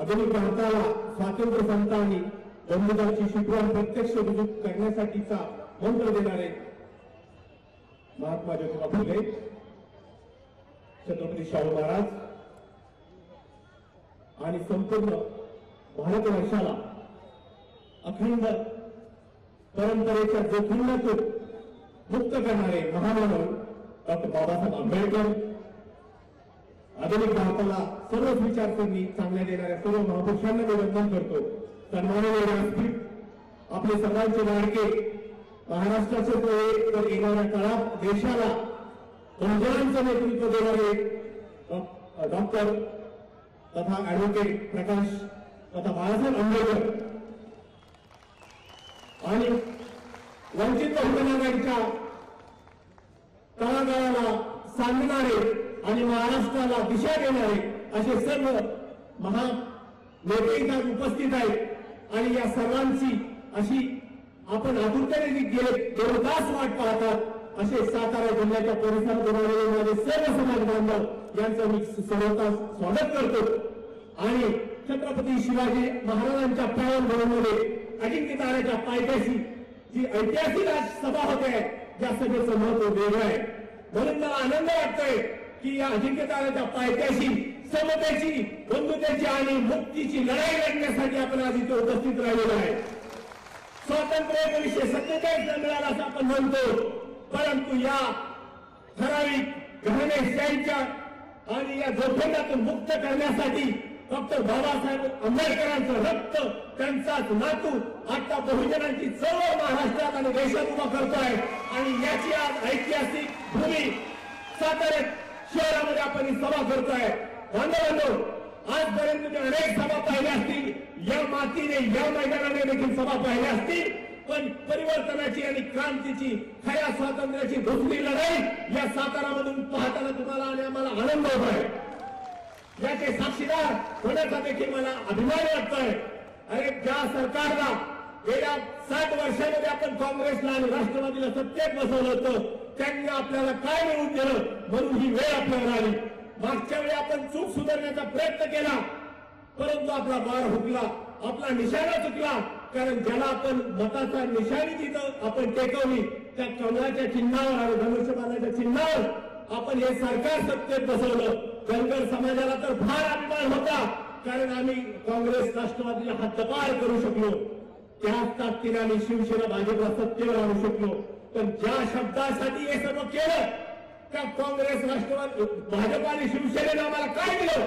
आधुनिक भारताला स्वातंत्र्य संतांनी बंधुताची शिकवण प्रत्यक्ष रुजू करण्यासाठीचा मंत्र देणारे महात्मा ज्योतिबा फुले छत्रपती शाहू महाराज आणि संपूर्ण भारतवर्षाला अखंड परंपरेच्या जोखीमातून मुक्त करणारे महामानव डॉक्टर बाबासाहेब आंबेडकर आधुनिक भारताला सर्वच विचारसरणी चांगल्या देणाऱ्या सर्व महापुरुषांना मी वंदन करतो. सन्माननीय व्यासपीठ आपले सर्वांचे लाडके महाराष्ट्राचे ते तर येणाऱ्या काळात देशाला बहुजनांचं नेतृत्व देणारे डॉक्टर तथा ऍडव्होकेट प्रकाश तथा बाळासाहेब आंबेडकर आणि वंचित बहुजनांच्या तळागाळाला सांगणारे आणि महाराष्ट्राला दिशा देणारे असे सर्व महा नेते उपस्थित आहेत. आणि या सर्वांची अशी आपण आतुरतेने गेले दोन तास वाट पाहतात असे सातारा जिल्ह्याच्या परिसरात उभारलेले माझे सर्व समाज बांधव यांचं मी सर्वता स्वागत करतो. आणि छत्रपती शिवाजी महाराजांच्या पावनभूमीमध्ये अजिंक्य ताऱ्याच्या पायथ्याशी जी ऐतिहासिक आज सभा होते ज्या सभेचं महत्त्व वेगळं आहे. म्हणून मला आनंद वाटतोय की या अजिंक्य पायथ्याशी समतेची बंधुतेची आणि मुक्तीची लढाई लढण्यासाठी आपण आज इथे उपस्थित राहिलेलो आहे. स्वातंत्र्य एकोणीसशे सत्तेचाळीस मिळाला असं आपण म्हणतो. परंतु या ठराविक घराणेशाहीच्या आणि या जोखंडातून मुक्त करण्यासाठी फक्त बाबासाहेब आंबेडकरांचं रक्त त्यांचाच नातू आता बहुजनांची चळवळ महाराष्ट्रात आणि देशात उभा करतोय. आणि याची आज ऐतिहासिक भूमी साताऱ्यात शहरामध्ये आपण ही सभा करतोय. बांधवांनो आजपर्यंत तुम्ही अनेक सभा पाहिल्या असतील. या मातीने या मैदानाने देखील सभा पाहिल्या असतील. पण परिवर्तनाची आणि क्रांतीची खऱ्या स्वातंत्र्याची दुसरी लढाई या सातारामधून पाहताना तुम्हाला आणि आम्हाला आनंद होत आहे. याचे साक्षीदार होण्याचा देखील मला अभिमान वाटतोय. अरे ज्या सरकारला गेल्या साठ वर्षामध्ये आपण काँग्रेसला आणि राष्ट्रवादीला सत्तेत बसवलं होतं. त्यांनी आपल्याला काय मिळवून दिलं म्हणून ही वेळ आपल्यावर आली. मागच्या वेळी आपण चूक सुधारण्याचा प्रयत्न केला. परंतु आपला बार हुकला आपला निशाणा चुकला. कारण ज्याला आपण मताचा निशाणी तिथं आपण टेकवली त्या कमळाच्या चिन्हावर आणि धनुष्यबाणाच्या चिन्हावर आपण हे सरकार सत्तेत बसवलं. धनगर समाजाला तर फार अभिमान होता. कारण आम्ही काँग्रेस राष्ट्रवादीला हद्दपार करू शकलो. त्याच ताकदीने शिवसेना भाजपला सत्तेवर आणू शकलो. पण ज्या शब्दासाठी हे सर्व केलं त्या काँग्रेस राष्ट्रवादी भाजप आणि शिवसेनेनं आम्हाला काय दिलं?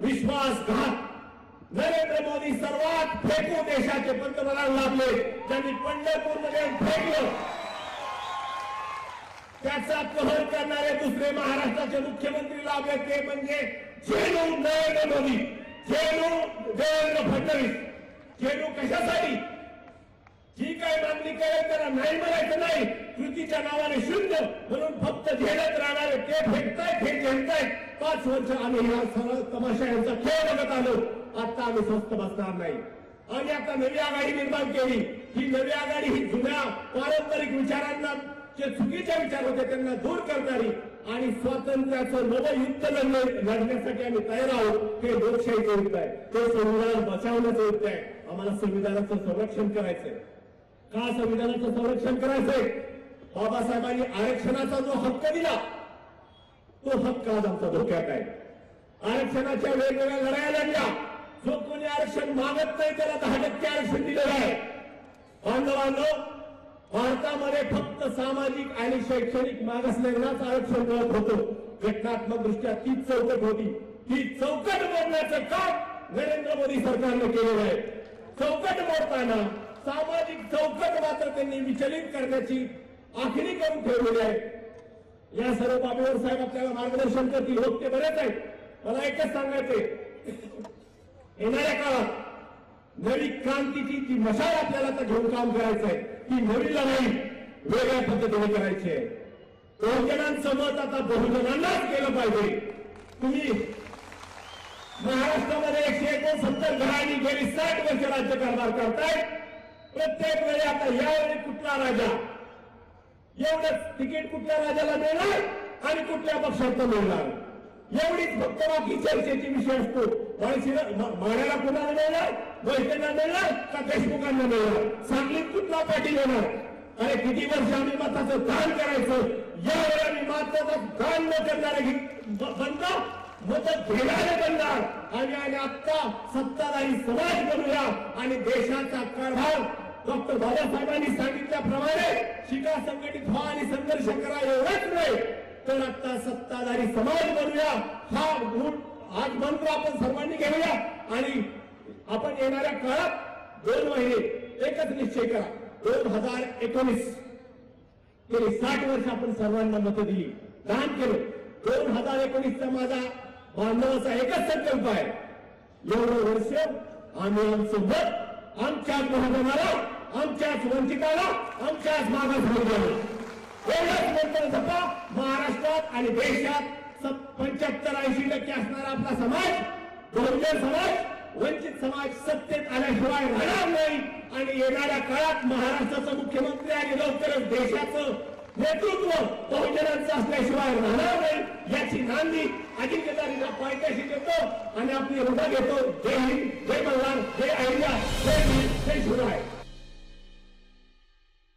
विश्वासघात. नरेंद्र मोदी सर्वात फेकू देशाचे पंतप्रधान लाभले त्यांनी पंढरपूरमध्ये फेकलं. त्याचा कहर करणारे दुसरे महाराष्ट्राचे मुख्यमंत्री लाभले ते म्हणजे झेलू नरेंद्र मोदी. झेलू देवेंद्र फडणवीस. झेलू कशासाठी? मागणी करेल त्याला नाही म्हणायचं नाही. कृतीच्या नावाने शुद्ध म्हणून फक्त झेडत राहणारे ते फेकतायत हे झेडतायत. पाच वर्ष आम्ही या सरळ तमाशा यांचा खेळ बघत आलो. आता आम्ही स्वस्त बसणार नाही. आणि आता नवी आघाडी निर्माण केली. ही नवी आघाडी ही जुन्या पारंपरिक विचारांना जे चुकीचे विचार होते त्यांना दूर करणारी आणि स्वातंत्र्याचं नवं युद्ध लढण्यासाठी आम्ही तयार आहोत हे लोकशाहीचं युद्ध आहे. ते संविधान बचावण्याचं युद्ध आहे. आम्हाला संविधानाचं संरक्षण करायचंय. का संविधानाचं संरक्षण करायचंय? बाबासाहेबांनी आरक्षणाचा जो हक्क दिला तो हक्क आज आमचा धोक्यात आहे. आरक्षणाच्या वेगवेगळ्या लढाया लढल्या जो कोणी आरक्षण मागत नाही त्याला दहा टक्के आरक्षण दिलेलं आहे. बांधवांनो भारतामध्ये फक्त सामाजिक आणि शैक्षणिक मागासलेलाच आरक्षण मिळत होतं. घटनात्मक दृष्ट्या तीच चौकट होती. ही चौकट मोडण्याचं काम नरेंद्र मोदी सरकारने केलेलं आहे. चौकट मोडताना सामाजिक चौकट मात्र त्यांनी विचलित करण्याची आखणी करून ठेवलेली आहे. या सर्व बाबीवर साहेब आपल्याला मार्गदर्शन करतील. लोक ते बरेच आहेत. मला एकच सांगायचंय. येणाऱ्या काळात नवी क्रांतीची ती मशाल आपल्याला तर घेऊन काम करायचं आहे ती नवी लढाई वेगळ्या पद्धतीने करायची आहे. बहुजनांचं मत आता बहुजनांनाच केलं पाहिजे. तुम्ही महाराष्ट्रामध्ये एकशे एकोणसत्तर घरांनी गेली साठ वर्ष राज्य राज्यकारभार करतायत. प्रत्येक वेळी आता यावेळी कुठला राजा? एवढंच तिकीट कुठल्या राजाला मिळणार आणि कुठल्या पक्षात मिळणार? एवढीच फक्त बाकी चर्चेची विषय असतो माण्याला कुणाला मिळणार वैद्यांना मिळणार का देशमुखांना मिळणार सांगलीत कुठला पाटील येणार अरे किती वर्ष आम्ही मताचं दान करायचं? यावेळी आम्ही मताचं दान न करणारे बंद मत घेणारे बनणार आणि आणि आता सत्ताधारी समाज बनूया आणि देशाचा कारभार डॉक्टर बाबासाहेबांनी सांगितल्याप्रमाणे शिका संघटित व्हा आणि संघर्ष करा एवढंच नाही तर आता सत्ताधारी समाज बनूया. हा मूळ आज मंत्र आपण सर्वांनी घेऊया. आणि आपण येणाऱ्या काळात दोन महिने एकच निश्चय करा. दोन हजार एकोणीस. गेली साठ वर्ष आपण सर्वांना मतं दिली. दान केलं. दोन हजार एकोणीसचा माझा बांधवाचा एकच संकल्प आहे. एवढं वर्ष आम्ही आमचं मत आमच्या महाजनाला आमच्याच वंचिताला आमच्याच मागासवर्गाला एवढंच मंत्र जपा महाराष्ट्रात आणि देशात पंच्याहत्तर ऐंशी टक्के असणारा आपला समाज बहुजन समाज वंचित समाज सत्तेत आल्याशिवाय राहणार नाही. आणि येणाऱ्या काळात महाराष्ट्राचा मुख्यमंत्री आणि लवकरच देशाचं नेतृत्व बहुजनांचं असल्याशिवाय राहणार नाही याची नांदी अजिंक्यदारीला पायथ्याशी देतो आणि आपली रुढा घेतो जय हिंद जय मल्हार जय अहिल्या जय भीम जय शिवराय.